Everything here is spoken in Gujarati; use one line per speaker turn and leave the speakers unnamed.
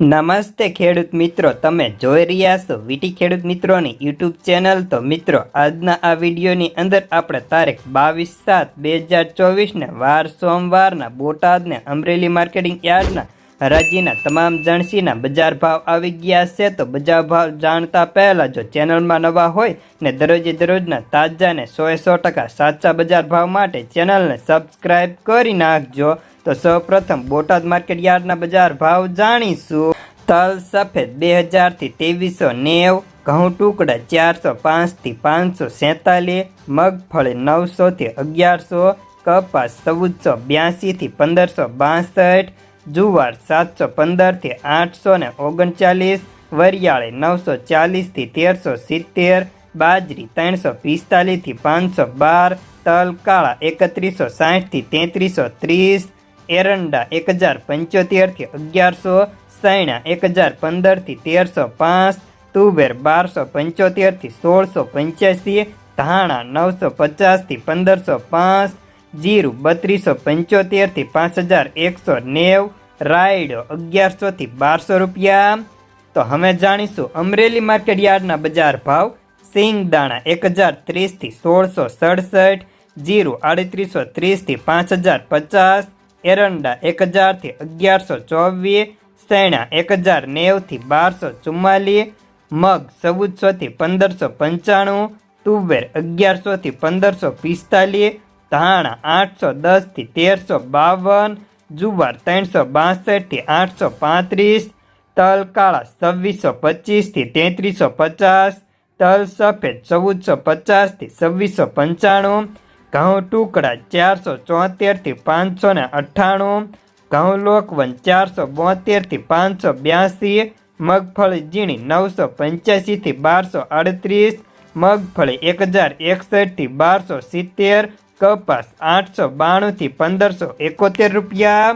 નમસ્તે ખેડૂત મિત્રો, તમે જોઈ રહ્યા છો વીટી ખેડૂત મિત્રોની યુટ્યુબ ચેનલ. તો મિત્રો, આજના આ વિડીયોની અંદર આપણે તારીખ બાવીસ સાત બે હજાર ચોવીસને વાર સોમવારના બોટાદને અમરેલી માર્કેટિંગ યાર્ડના હરાજીના તમામ જણસીના બજાર ભાવ આવી ગયા છે તો બજાર ભાવ જાણતા પહેલાં જો ચેનલમાં નવા હોય ને દરરોજે દરરોજના તાજા ને સોએ સો ટકા સાચા બજાર ભાવ માટે ચેનલને સબસ્ક્રાઇબ કરી નાખજો. તો સૌપ્રથમ બોટાદ માર્કેટ યાર્ડના બજાર ભાવ જાણીશું. તલ સફેદ બે હજારથી ત્રેવીસો નેવ, ઘઉં ટુકડા ચારસો પાંચથી પાંચસો સેતાલીસ, મગફળી નવસોથી અગિયારસો, કપાસ ચૌદસો બ્યાસીથી પંદરસો બાસઠ જુવાર સાતસો પંદરથી આઠસો ને ઓગણચાલીસ, વરિયાળી નવસો ચાલીસથી તેરસો સિત્તેર, બાજરી ત્રણસો પિસ્તાલીસથી પાંચસો બાર, તલ કાળા એકત્રીસો સાઠથી તેત્રીસો ત્રીસ, એરંડા એક હજાર પંચોતેરથી અગિયારસો, સૈણા એક હજાર પંદરથી તેરસો પાંચ, તુવેર બારસો પંચોતેરથી સોળસો પંચ્યાસી, ધાણા નવસો પચાસથી પંદરસો પાંચ, જીરું બત્રીસો પંચોતેરથી પાંચ હજાર એકસો નેવ રાયડો અગિયારસોથી બારસો રૂપિયા. તો હવે જાણીશું અમરેલી માર્કેટ યાર્ડના બજાર ભાવ. સિંગ દાણા એક હજાર ત્રીસથી સોળસો સડસઠ, જીરું આડત્રીસો ત્રીસથી પાંચ હજાર પચાસ, એરંડા એક હજારથી અગિયારસો ચોવીસ, સૈણા એક હજાર નેવથી બારસો ચુમ્માલીસ, મગ ચૌદસોથી પંદરસો પંચાણું, તુવેર અગિયારસોથી પંદરસો પિસ્તાલીસ, ધાણા આઠસો દસથી તેરસો બાવન જુવાર ત્રણસો બાસઠથી આઠસો પાંત્રીસ, તલ કાળા છવ્વીસો પચીસથી તેત્રીસો પચાસ, તલ સફેદ ચૌદસો પચાસથી છવ્વીસો પંચાણું, ઘઉં ટુકડા ચારસો ચોતેરથી પાંચસો ને અઠ્ઠાણું, ઘઉં લોકવન ચારસો બોતેરથી પાંચસો બ્યાસી, મગફળી ઝીણી નવસો પંચ્યાસીથી બારસો અડત્રીસ મગફળી એક હજાર એકસઠથી બારસો સિત્તેર કપાસ આઠસો બાણુંથી પંદરસો એકોતેર રૂપિયા.